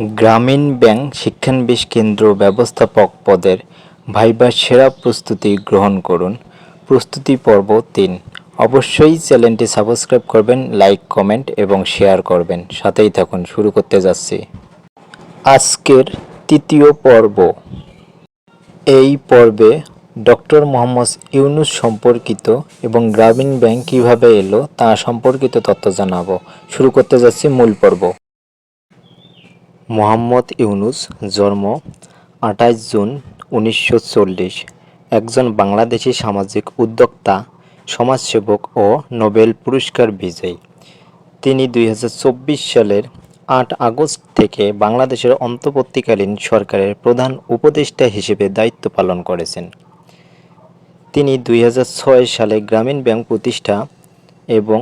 গ্রামীণ ব্যাংক শিক্ষানবিশ কেন্দ্র ব্যবস্থাপক পদের ভাইবা সেরা প্রস্তুতি গ্রহণ করুন। প্রস্তুতি পর্ব তিন। অবশ্যই চ্যানেলটি সাবস্ক্রাইব করবেন, লাইক, কমেন্ট এবং শেয়ার করবেন। সাথেই থাকুন, শুরু করতে যাচ্ছি। আজকের তৃতীয় পর্ব। এই পর্বে ডক্টর মোহাম্মদ ইউনুস সম্পর্কিত এবং গ্রামীণ ব্যাংক কীভাবে এলো তা সম্পর্কিত তথ্য জানাব। শুরু করতে যাচ্ছি মূল পর্ব। মোহাম্মদ ইউনুস, জন্ম আঠাশ জুন উনিশশো চল্লিশ। একজন বাংলাদেশি সামাজিক উদ্যোক্তা, সমাজসেবক ও নোবেল পুরস্কার বিজয়ী। তিনি দুই হাজার চব্বিশ সালের আট আগস্ট থেকে বাংলাদেশের অন্তর্বর্তীকালীন সরকারের প্রধান উপদেষ্টা হিসেবে দায়িত্ব পালন করেছেন। তিনি দুই হাজার ছয় সালে গ্রামীণ ব্যাংক প্রতিষ্ঠা এবং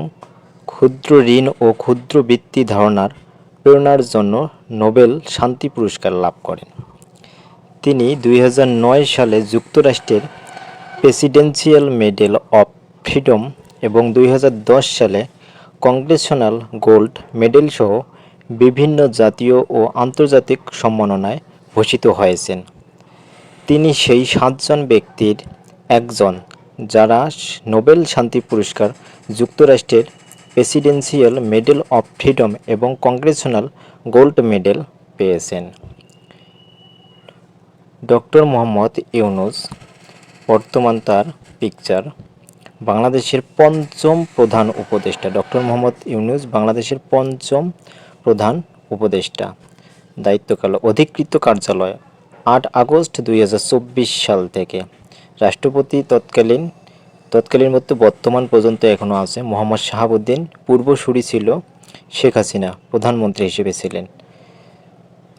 ক্ষুদ্র ঋণ ও ক্ষুদ্র বৃত্তি ধারণার প্রেরণার জন্য নোবেল শান্তি পুরস্কার লাভ করেন। তিনি দুই হাজার নয় সালে যুক্তরাষ্ট্রের প্রেসিডেন্সিয়াল মেডেল অফ ফ্রিডম এবং দুই হাজার দশ সালে কংগ্রেশনাল গোল্ড মেডেল সহ বিভিন্ন জাতীয় ও আন্তর্জাতিক সম্মাননায় ভূষিত হয়েছেন। তিনি সেই সাতজন ব্যক্তির একজন, যারা নোবেল শান্তি পুরস্কার যুক্তরাষ্ট্রের প্রেসিডেন্সিয়াল মেডেল অফ ফ্রিডম এবং কংগ্রেশনাল গোল্ড মেডেল পেয়েছেন। ডক্টর মোহাম্মদ ইউনুস, বর্তমান তার পিকচার, বাংলাদেশের পঞ্চম প্রধান উপদেষ্টা। ডক্টর মোহাম্মদ ইউনুস, বাংলাদেশের পঞ্চম প্রধান উপদেষ্টা। দায়িত্বকাল, অধিকৃত কার্যালয়, আট আগস্ট দু হাজার চব্বিশ সাল থেকে। রাষ্ট্রপতি তৎকালীন তৎকালীন মধ্যে বর্তমান পর্যন্ত এখনও আছে। মোহাম্মদ শাহাবুদ্দিন পূর্বসূরি ছিল শেখ হাসিনা প্রধানমন্ত্রী হিসেবে ছিলেন।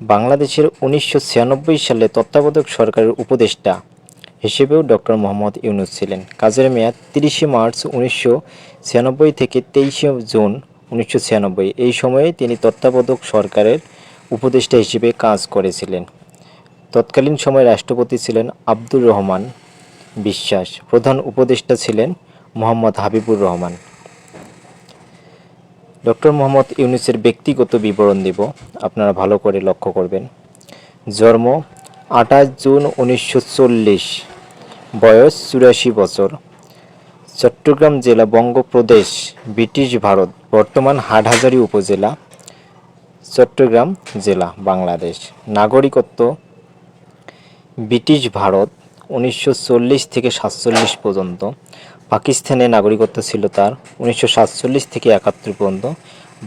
বাংলাদেশের উনিশশো ছিয়ানব্বই সালে তত্ত্বাবধায়ক সরকারের উপদেষ্টা হিসেবেও ডক্টর মোহাম্মদ ইউনুস ছিলেন। কাজের মেয়াদ তিরিশে মার্চ উনিশশো ছিয়ানব্বই থেকে তেইশে জুন উনিশশো ছিয়ানব্বই। এই সময়ে তিনি তত্ত্বাবধায়ক সরকারের উপদেষ্টা হিসেবে কাজ করেছিলেন। তৎকালীন সময়ে রাষ্ট্রপতি ছিলেন আব্দুর রহমান। বিশ্বাস প্রধান উপদেষ্টা ছিলেন মোহাম্মদ হাবিবুর রহমান। ডক্টর মোহাম্মদ ইউনুসের ব্যক্তিগত বিবরণ দিব, আপনারা ভালো করে লক্ষ্য করবেন। জন্ম আঠাশ জুন উনিশশো চল্লিশ, বয়স চুরাশি বছর। চট্টগ্রাম জেলা বঙ্গপ্রদেশ, ব্রিটিশ ভারত, বর্তমান হাটহাজারী উপজেলা, চট্টগ্রাম জেলা, বাংলাদেশ। নাগরিকত্ব, ব্রিটিশ ভারত উনিশশো চল্লিশ থেকে সাতচল্লিশ পর্যন্ত। পাকিস্তানের নাগরিকত্ব ছিল তার উনিশশো সাতচল্লিশ থেকে একাত্তর পর্যন্ত।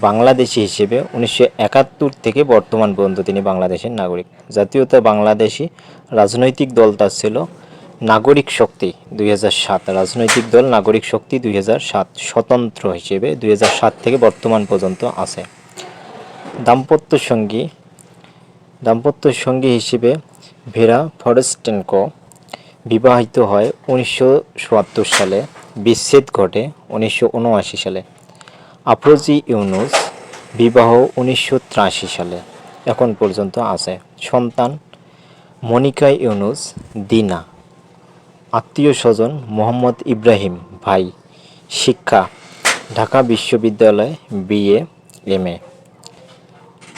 বাংলাদেশি হিসেবে উনিশশো একাত্তর থেকে বর্তমান পর্যন্ত তিনি বাংলাদেশের নাগরিক। জাতীয়তা বাংলাদেশি রাজনৈতিক দল তার ছিল নাগরিক শক্তি দুই রাজনৈতিক দল নাগরিক শক্তি দুই স্বতন্ত্র হিসেবে দুই থেকে বর্তমান পর্যন্ত আছে। দাম্পত্য সঙ্গী দাম্পত্য সঙ্গী হিসেবে ভেরা ফরেস্টেনকো বিবাহিত হয় উনিশশো চুয়াত্তর সালে, বিচ্ছেদ ঘটে উনিশশো উনআশি সালে। আফরোজি ইউনুস বিবাহ উনিশশো তিরাশি সালে, এখন পর্যন্ত আছে। সন্তান মনিকা ইউনুস দিনা। আত্মীয় স্বজন মোহাম্মদ ইব্রাহিম ভাই। শিক্ষা, ঢাকা বিশ্ববিদ্যালয় বিএ, এম এ।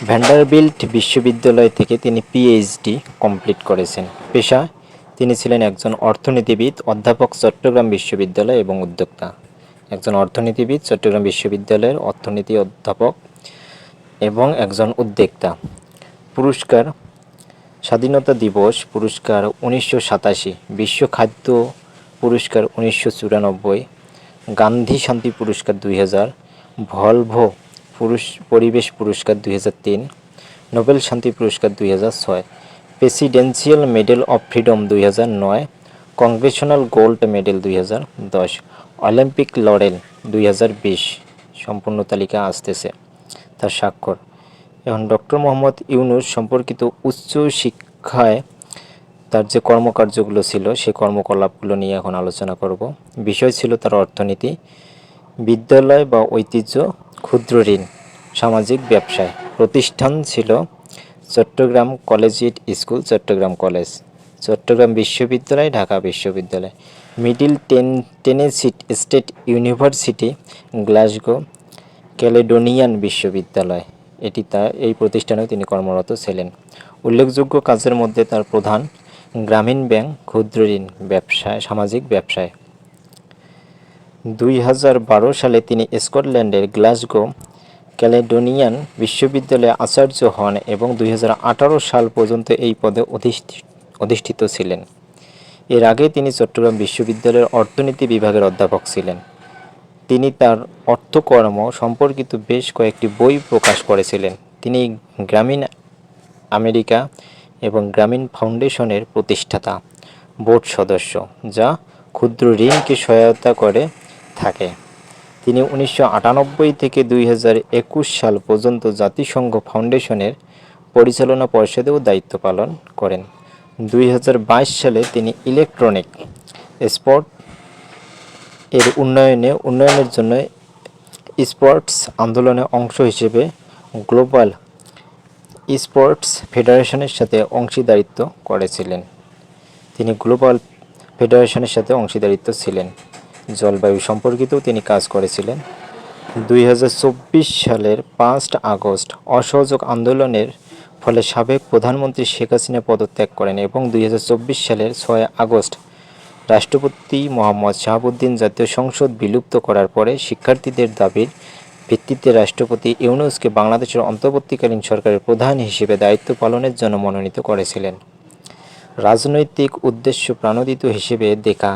ভ্যান্ডারবিল্ট বিশ্ববিদ্যালয় থেকে তিনি পিএইচডি কমপ্লিট করেছেন। পেশা তিনি ছিলেন একজন অর্থনীতিবিদ, অধ্যাপক চট্টগ্রাম বিশ্ববিদ্যালয় এবং উদ্যোক্তা। একজন অর্থনীতিবিদ, চট্টগ্রাম বিশ্ববিদ্যালয়ের অর্থনীতি অধ্যাপক এবং একজন উদ্যোক্তা। পুরস্কার স্বাধীনতা দিবস পুরস্কার উনিশশো সাতাশি, বিশ্ব খাদ্য পুরস্কার উনিশশো চুরানব্বই, গান্ধী শান্তি পুরস্কার দুই হাজার, ভলভো পুরুষ, পরিবেশ পুরস্কার দুই হাজার তিন, নোবেল শান্তি পুরস্কার দুই হাজার ছয়। প্রেসিডেন্সিয়াল মেডেল অফ ফ্রিডম দুই হাজার নয় কংগ্রেশনাল গোল্ড মেডেল দুই দশ, অলিম্পিক লরেল দুই হাজার বিশ সম্পূর্ণ তালিকা আসতেছে, তার স্বাক্ষর। এখন ডক্টর মোহাম্মদ ইউনুস সম্পর্কিত উচ্চ শিক্ষায় তার যে কর্মকার্যগুলো ছিল সেই কর্মকলাপগুলো নিয়ে এখন আলোচনা করব। বিষয় ছিল তার অর্থনীতি, বিদ্যালয় বা ঐতিহ্য, ক্ষুদ্র ঋণ, সামাজিক ব্যবসায়। প্রতিষ্ঠান ছিল Chittagong collegiate school, Chittagong college. Chittagong বিশ্ববিদ্যালয়, ঢাকা বিশ্ববিদ্যালয়। Middle Ten, Tennessee State University, Glasgow, Caledonian বিশ্ববিদ্যালয়। এটি তার এই প্রতিষ্ঠানেও তিনি কর্মরত ছিলেন। উল্লেখযোগ্য কাজের মধ্যে তার প্রধান গ্রামীণ ব্যাংক, ক্ষুদ্র ঋণ ব্যবসায়, সামাজিক ব্যবসায়। দুই হাজার বারো সালে তিনি স্কটল্যান্ডের গ্লাসগো ক্যালেডোনিয়ান বিশ্ববিদ্যালয়ে আচার্য হন এবং দুই হাজার আঠারো সাল পর্যন্ত এই পদে অধিষ্ঠি- অধিষ্ঠিত ছিলেন। এর আগে তিনি চট্টগ্রাম বিশ্ববিদ্যালয়ের অর্থনীতি বিভাগের অধ্যাপক ছিলেন। তিনি তার অর্থকর্ম সম্পর্কিত বেশ কয়েকটি বই প্রকাশ করেছিলেন। তিনি গ্রামীণ আমেরিকা এবং গ্রামীণ ফাউন্ডেশনের প্রতিষ্ঠাতা, বোর্ড সদস্য, যা ক্ষুদ্র ঋণকে সহায়তা করে থাকে। তিনি উনিশশো আটানব্বই থেকে দুই হাজার একুশ সাল পর্যন্ত জাতিসংঘ ফাউন্ডেশনের পরিচালনা পর্ষদেও দায়িত্ব পালন করেন। দুই হাজার বাইশ সালে তিনি ইলেকট্রনিক স্পোর্ট এর উন্নয়নে, উন্নয়নের জন্য স্পোর্টস আন্দোলনের অংশ হিসেবে গ্লোবাল স্পোর্টস ফেডারেশনের সাথে অংশীদারিত্ব করেছিলেন। তিনি গ্লোবাল ফেডারেশনের সাথে অংশীদারিত্ব ছিলেন। জলবায়ু সম্পর্কিতও তিনি কাজ করেছিলেন। দুই হাজার চব্বিশ সালের পাঁচ আগস্ট অসহযোগ আন্দোলনের ফলে সাবেক প্রধানমন্ত্রী শেখ হাসিনা পদত্যাগ করেন এবং দুই হাজার চব্বিশ সালের ছয় আগস্ট রাষ্ট্রপতি মোহাম্মদ শাহাবুদ্দিন জাতীয় সংসদ বিলুপ্ত করার পরে শিক্ষার্থীদের দাবির ভিত্তিতে রাষ্ট্রপতি ইউনুসকে বাংলাদেশের অন্তর্বর্তীকালীন সরকারের প্রধান হিসেবে দায়িত্ব পালনের জন্য মনোনীত করেছিলেন। রাজনৈতিক উদ্দেশ্য প্রাণোদিত হিসেবে দেখা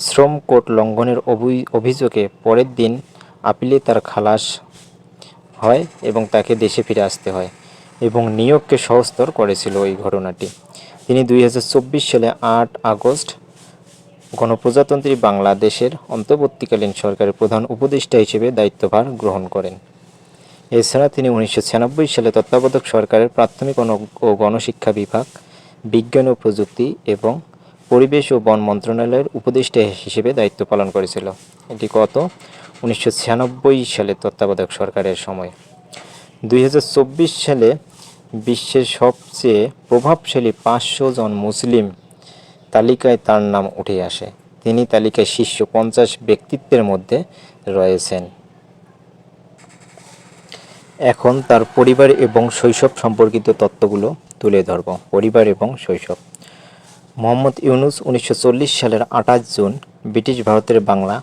শ্রম কোড লঙ্ঘনের অভিযোগে পরের দিন আপিলে তার খালাস হয় এবং তাকে দেশে ফিরে আসতে হয় এবং নিয়োগকে সহস্তর করেছিল ওই ঘটনাটি। তিনি দুই হাজার চব্বিশ সালে আট আগস্ট গণপ্রজাতন্ত্রী বাংলাদেশের অন্তর্বর্তীকালীন সরকারের প্রধান উপদেষ্টা হিসেবে দায়িত্বভার গ্রহণ করেন। এছাড়া তিনি উনিশশো ছিয়ানব্বই সালে তত্ত্বাবধায়ক সরকারের প্রাথমিক ও গণশিক্ষা বিভাগ, বিজ্ঞান ও প্রযুক্তি এবং পরিবেশ ও বন মন্ত্রণালয়ের উপদেষ্টা হিসেবে দায়িত্ব পালন করেছিল। এটি গত উনিশশো সালে তত্ত্বাবধায়ক সরকারের সময়। দুই হাজার চব্বিশ সালে বিশ্বের সবচেয়ে প্রভাবশালী পাঁচশো জন মুসলিম তালিকায় তার নাম উঠে আসে। তিনি তালিকায় শীর্ষ পঞ্চাশ ব্যক্তিত্বের মধ্যে রয়েছেন। এখন তার পরিবার এবং শৈশব সম্পর্কিত তত্ত্বগুলো তুলে ধরব। পরিবার এবং শৈশব। মোহাম্মদ ইউনুস উনিশশো চল্লিশ সালের আঠাশ জুন ব্রিটিশ ভারতের বাংলা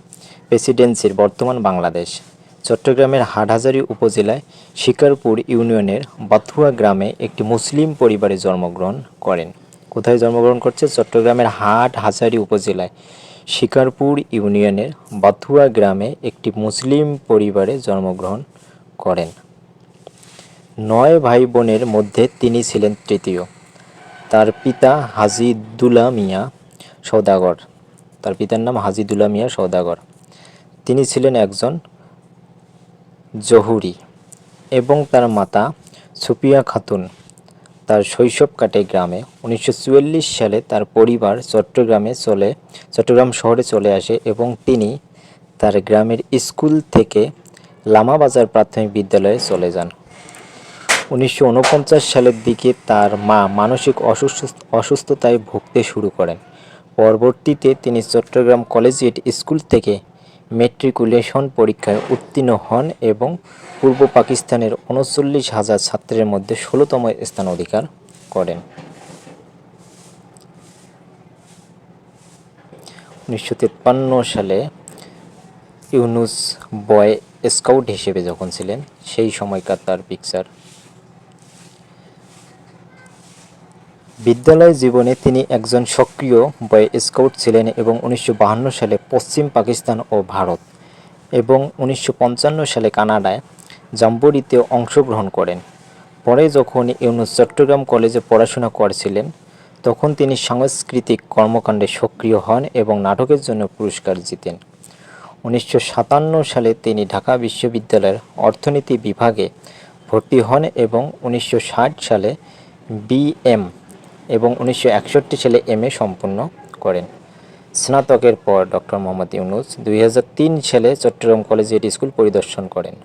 প্রেসিডেন্সির বর্তমান বাংলাদেশ, চট্টগ্রামের হাটহাজারী উপজেলায় শিকারপুর ইউনিয়নের বাথুয়া গ্রামে একটি মুসলিম পরিবারে জন্মগ্রহণ করেন। কোথায় জন্মগ্রহণ করছে? চট্টগ্রামের হাট হাজারী উপজেলায় শিকারপুর ইউনিয়নের বাথুয়া গ্রামে একটি মুসলিম পরিবারে জন্মগ্রহণ করেন। নয় ভাই বোনের মধ্যে তিনি ছিলেন তৃতীয়। তার পিতা হাজিদুল্লাহ মিয়া সৌদাগর তার পিতার নাম হাজিদুল্লাহ মিয়া সৌদাগর তিনি ছিলেন একজন জহুরি এবং তার মাতা সুপিয়া খাতুন। তার শৈশব কাটে গ্রামে। উনিশশো চুয়াল্লিশ সালে তার পরিবার চট্টগ্রামে চলে, চট্টগ্রাম শহরে চলে আসে এবং তিনি তার গ্রামের স্কুল থেকে লামাবাজার প্রাথমিক বিদ্যালয়ে চলে যান। উনিশশো উনপঞ্চাশ সালের দিকে তার মা মানসিক অসুস্থ, অসুস্থতায় ভুগতে শুরু করেন। পরবর্তীতে তিনি চট্টগ্রাম কলেজিয়েট স্কুল থেকে মেট্রিকুলেশন পরীক্ষায় উত্তীর্ণ হন এবং পূর্ব পাকিস্তানের উনচল্লিশ হাজার ছাত্রের মধ্যে ষোলোতম স্থান অধিকার করেন। উনিশশো সালে ইউনুস বয় স্কাউট হিসেবে যখন ছিলেন, সেই সময়কার তার পিকচার বিদ্যালয় জীবনে তিনি একজন সক্রিয় বয় স্কাউট ছিলেন এবং উনিশশো সালে পশ্চিম পাকিস্তান ও ভারত এবং উনিশশো পঞ্চান্ন সালে কানাডায় জাম্বুরিতে অংশগ্রহণ করেন। পরে যখন ইউনুস চট্টগ্রাম কলেজে পড়াশোনা করছিলেন, তখন তিনি সাংস্কৃতিক কর্মকাণ্ডে সক্রিয় হন এবং নাটকের জন্য পুরস্কার জিতেন। উনিশশো সাতান্ন সালে তিনি ঢাকা বিশ্ববিদ্যালয়ের অর্থনীতি বিভাগে ভর্তি হন এবং উনিশশো ষাট সালে বিএম এবং উনিশশো একষট্টি সালে এম সম্পূর্ণ করেন। স্নাতকের পর ডক্টর মোহাম্মদ ইউনুস দুই হাজার তিন সালে চট্টগ্রাম কলেজিয়েট স্কুল পরিদর্শন করেন।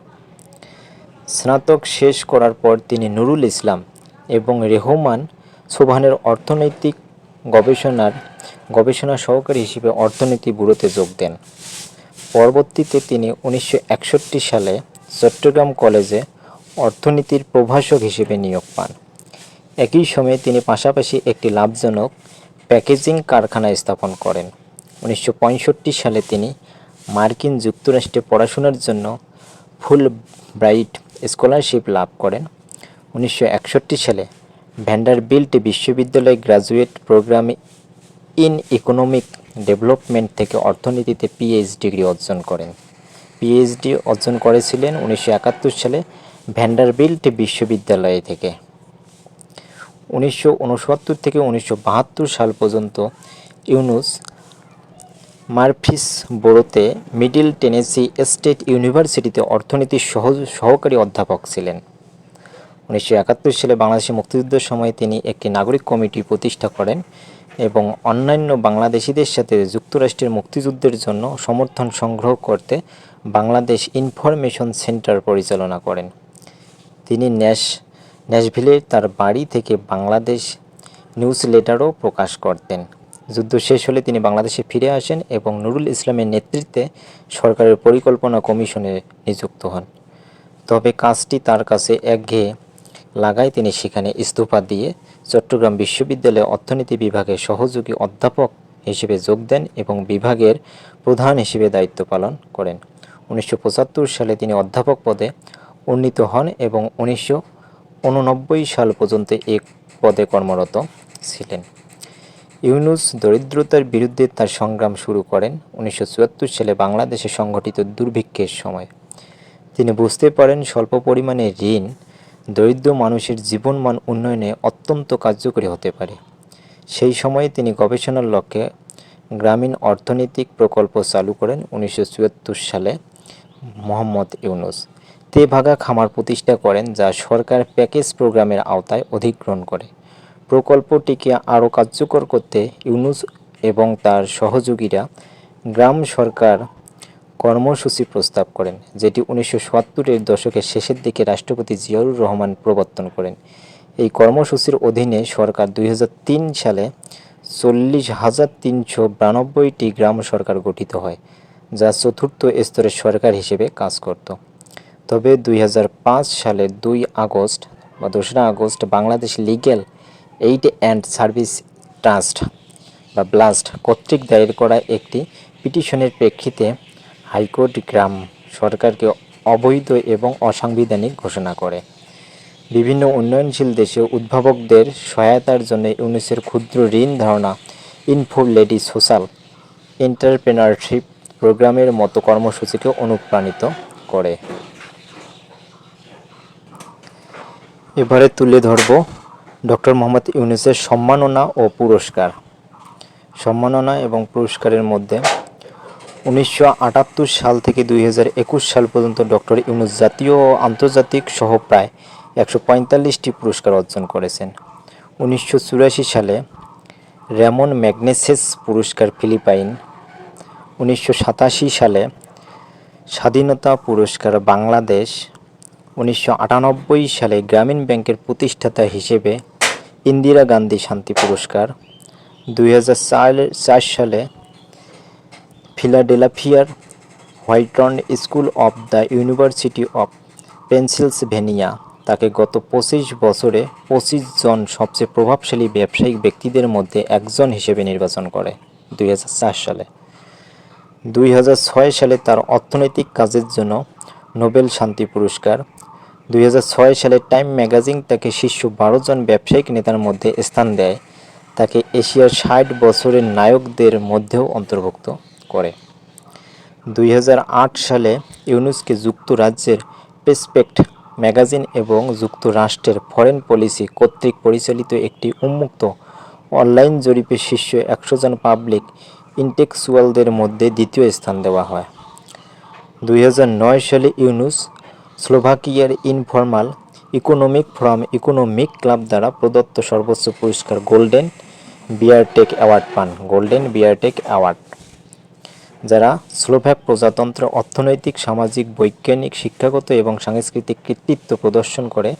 স্নাতক শেষ করার পর তিনি নুরুল ইসলাম এবং রেহমান সোভানের অর্থনৈতিক গবেষণার গবেষণা সহকারী হিসেবে অর্থনীতি ব্যুরোতে যোগ দেন। পরবর্তীতে তিনি উনিশশো একষট্টি সালে চট্টগ্রাম কলেজে অর্থনীতির প্রভাষক হিসেবে নিয়োগ পান। একই সময়ে তিনি পাশাপাশি একটি লাভজনক প্যাকেজিং কারখানা স্থাপন করেন। উনিশশো পঁয়ষট্টি সালে তিনি মার্কিন যুক্তরাষ্ট্রে পড়াশোনার জন্য ফুল ব্রাইট স্কলারশিপ লাভ করেন। উনিশশো একষট্টি সালে ভ্যান্ডারবিল্ট বিশ্ববিদ্যালয় গ্রাজুয়েট প্রোগ্রামে ইন ইকোনমিক ডেভেলপমেন্ট থেকে অর্থনীতিতে পিএইচ ডিগ্রি অর্জন করেন। পিএইচডি অর্জন করেছিলেন উনিশশো একাত্তর সালে ভ্যান্ডারবিল্ট বিশ্ববিদ্যালয় থেকে। উনিশশো উনসত্তর থেকে উনিশশো বাহাত্তর সাল পর্যন্ত ইউনুস মারফিস বোরোতে মিডিল টেনেসি স্টেট ইউনিভার্সিটিতে অর্থনীতির সহ সহকারী অধ্যাপক ছিলেন। উনিশশো একাত্তর সালে বাংলাদেশের মুক্তিযুদ্ধের সময় তিনি একটি নাগরিক কমিটি প্রতিষ্ঠা করেন এবং অন্যান্য বাংলাদেশিদের সাথে যুক্তরাষ্ট্রের মুক্তিযুদ্ধের জন্য সমর্থন সংগ্রহ করতে বাংলাদেশ ইনফরমেশন সেন্টার পরিচালনা করেন। তিনি ন্যাশ ন্যাশভিলে তার বাড়ি থেকে বাংলাদেশ নিউজ লেটারও প্রকাশ করতেন। যুদ্ধ শেষ হলে তিনি বাংলাদেশে ফিরে আসেন এবং নুরুল ইসলামের নেতৃত্বে সরকারের পরিকল্পনা কমিশনে নিযুক্ত হন। তবে কাজটি তার কাছে একঘেয়ে লাগায় তিনি সেখানে ইস্তফা দিয়ে চট্টগ্রাম বিশ্ববিদ্যালয়ে অর্থনীতি বিভাগের সহযোগী অধ্যাপক হিসেবে যোগ দেন এবং বিভাগের প্রধান হিসেবে দায়িত্ব পালন করেন। উনিশশো পঁচাত্তর সালে তিনি অধ্যাপক পদে উন্নীত হন এবং উনিশশো উননব্বই সাল পর্যন্ত এক পদে কর্মরত ছিলেন। ইউনুস দরিদ্রতার বিরুদ্ধে তার সংগ্রাম শুরু করেন উনিশশো চুয়াত্তর সালে বাংলাদেশে সংঘটিত দুর্ভিক্ষের সময়। তিনি বুঝতে পারেন স্বল্প পরিমাণে ঋণ দরিদ্র মানুষের জীবনমান উন্নয়নে অত্যন্ত কার্যকরী হতে পারে। সেই সময়ে তিনি গবেষণার লক্ষ্যে গ্রামীণ অর্থনৈতিক প্রকল্প চালু করেন উনিশশো চুয়াত্তর সালে। মোহাম্মদ ইউনুস। তেভাগা খামার প্রতিষ্ঠা করেন, যা সরকার প্যাকেজ প্রোগ্রামের আওতায় অধিগ্রহণ করে। প্রকল্পটিকে আরও কার্যকর করতে ইউনুস এবং তার সহযোগীরা গ্রাম সরকার কর্মসূচি প্রস্তাব করেন, যেটি উনিশশো সত্তরের দশকের শেষের দিকে রাষ্ট্রপতি জিয়াউর রহমান প্রবর্তন করেন। এই কর্মসূচির অধীনে সরকার দুই হাজার তিন সালে চল্লিশ হাজার তিনশো গ্রাম সরকার গঠিত হয়। যা চতুর্থ স্তরের সরকার হিসেবে কাজ করত। তবে দুই সালের দুই আগস্ট বা দোসরা August Bangladesh Legal Aid and Service Trust বা ব্লাস্ট কর্তৃক দায়ের করা একটি পিটিশনের প্রেক্ষিতে হাইকোর্ট গ্রাম সরকারকে অবৈধ এবং অসাংবিধানিক ঘোষণা করে। বিভিন্ন উন্নয়নশীল দেশে উদ্ভাবকদের সহায়তার জন্য ইউনিসের ক্ষুদ্র ঋণ ধারণা ইনফো লেডি সোশ্যাল এন্টারপ্রেনারশিপ প্রোগ্রামের মতো কর্মসূচিকে অনুপ্রাণিত করে। এবারে তুলে ধরব ডক্টর মোহাম্মদ ইউনুসের সম্মাননা ও পুরস্কার। সম্মাননা এবং পুরস্কারের মধ্যে উনিশশো আটাত্তর সাল থেকে দুই হাজার একুশ সাল পর্যন্ত ডক্টর ইউনুস জাতীয় ও আন্তর্জাতিক সহ প্রায় একশো পঁয়তাল্লিশটি পুরস্কার অর্জন করেছেন। উনিশশো চুরাশি সালে র্যামন ম্যাগনেসেস পুরস্কার ফিলিপাইন উনিশশো সাতাশি সালে স্বাধীনতা পুরস্কার বাংলাদেশ, উনিশশো আটানব্বই সালে গ্রামীণ ব্যাংকের প্রতিষ্ঠাতা হিসেবে ইন্দিরা গান্ধী শান্তি পুরস্কার, দুই সালে ফিলাডেলফিয়ার Wharton School of the University of Pennsylvania, তাকে গত পঁচিশ বছরে পঁচিশ জন সবচেয়ে প্রভাবশালী ব্যবসায়িক ব্যক্তিদের মধ্যে একজন হিসেবে নির্বাচন করে, দুই হাজার চার সালে। দুই হাজার ছয় সালে তার অর্থনৈতিক কাজের জন্য নোবেল শান্তি পুরস্কার। দুই হাজার ছয় সালে টাইম ম্যাগাজিন তাকে শীর্ষ বারো জন ব্যবসায়িক নেতার মধ্যে স্থান দেয়। তাকে এশিয়ার ষাট বছরের নায়কদের মধ্যেও অন্তর্ভুক্ত করে। দুই হাজার আট সালে ইউনুসকে যুক্তরাজ্যের পেসপেক্ট ম্যাগাজিন এবং যুক্তরাষ্ট্রের ফরেন পলিসি কর্তৃক পরিচালিত একটি উন্মুক্ত অনলাইন জরিপে শীর্ষ একশো জন পাবলিক ইন্টেকচুয়ালদের মধ্যে দ্বিতীয় স্থান দেওয়া হয়। দুই হাজার নয় সালে Yunus স্লোভাকিয়ার Informal Economic Forum Economic Club দ্বারা প্রদত্ত সর্বোচ্চ পুরস্কার গোল্ডেন বিয়ারটেক অ্যাওয়ার্ড পান, গোল্ডেন বিয়ারটেক অ্যাওয়ার্ড, যারা স্লোভ্যাক প্রজাতন্ত্র, অর্থনৈতিক, সামাজিক, বৈজ্ঞানিক, শিক্ষাগত এবং সাংস্কৃতিক কৃতিত্ব প্রদর্শন করে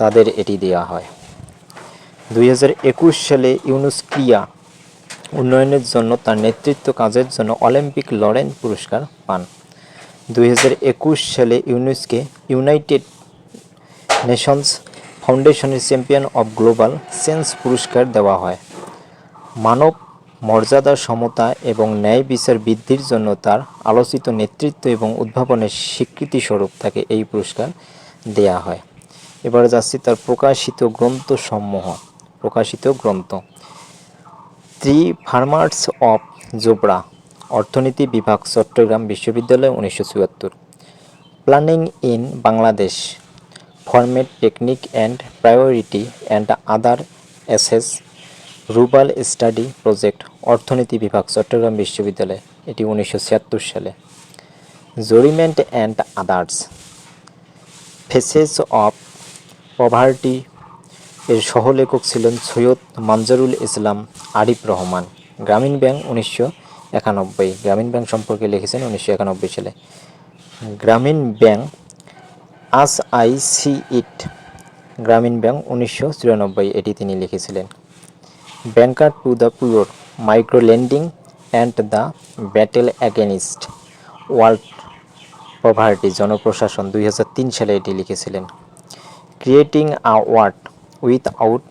তাদের এটি দেওয়া হয়। দুই হাজার একুশ সালে ইউনুস ক্রিয়া উন্নয়নের জন্য, তার নেতৃত্ব কাজের জন্য অলিম্পিক লরেন পুরস্কার পান। দু হাজার একুশ সালে ইউনুসকে ইউনাইটেড নেশনস ফাউন্ডেশনের চ্যাম্পিয়ন অব গ্লোবাল সেন্স পুরস্কার দেওয়া হয়। মানব মর্যাদা, সমতা এবং ন্যায় বিচার বৃদ্ধির জন্য তার আলোচিত নেতৃত্ব এবং উদ্ভাবনের স্বীকৃতিস্বরূপ তাকে এই পুরস্কার দেয়া হয়। এবারে যাচ্ছি তার প্রকাশিত গ্রন্থসমূহ। প্রকাশিত গ্রন্থ। থ্রি ফার্মার্স অফ জোবরা, অর্থনীতি বিভাগ, চট্টগ্রাম বিশ্ববিদ্যালয়, উনিশশো চুয়াত্তর। Planning in Bangladesh format technique and priority and other essays রুবাল study project, অর্থনীতি বিভাগ, চট্টগ্রাম বিশ্ববিদ্যালয়, এটি উনিশশো ছিয়াত্তর সালে। জরিমেন্ট and others, faces of poverty এর সহলেখক ছিলেন সৈয়দ মানজারুল ইসলাম আরিফ রহমান। গ্রামীণ ব্যাংক উনিশশো একানব্বই। গ্রামীণ ব্যাংক সম্পর্কে লিখেছেন উনিশশো একানব্বই সালে। Grameen Bank as I see it. Grameen Bank উনিশশো চুরানব্বই। এটি তিনি লিখেছিলেন। Banker to the poor micro lending and the battle against world poverty জনপ্রশাসন দুই হাজার তিন সালে এটি লিখেছিলেন। Creating a world without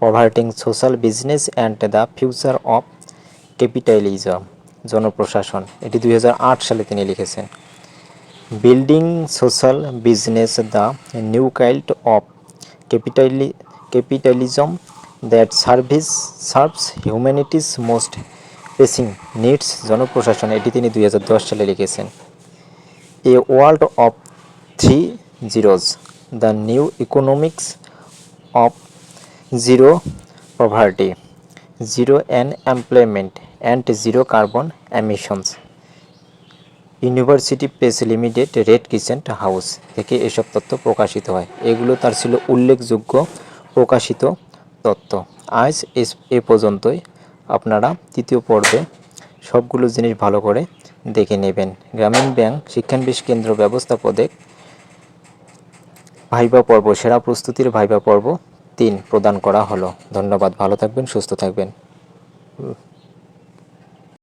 poverty social business and the future of capitalism জনপ্রশাসন। এটি দুই হাজার আট সালে তিনি লিখেছেন। Building social business the new kind of capital capitalism that service serves humanity's most pressing needs জনপ্রশাসন। এটি তিনি দুই সালে লিখেছেন। A world of three zeros the new economics of zero poverty zero unemployment and zero carbon emissions university press limited red কিচেন্ট house থেকে এসব তথ্য প্রকাশিত হয়। এগুলো তার ছিল উল্লেখযোগ্য প্রকাশিত তথ্য। আজ এ পর্যন্তই। আপনারা তৃতীয় পর্বে সবগুলো জিনিস ভালো করে দেখে নেবেন। গ্রামীণ ব্যাংক শিক্ষানবিশ কেন্দ্র ব্যবস্থাপদে ভাইবা পর্ব, সেরা প্রস্তুতির ভাইবা পর্ব তিন প্রদান করা হলো। ধন্যবাদ, ভালো থাকবেন, সুস্থ থাকবেন।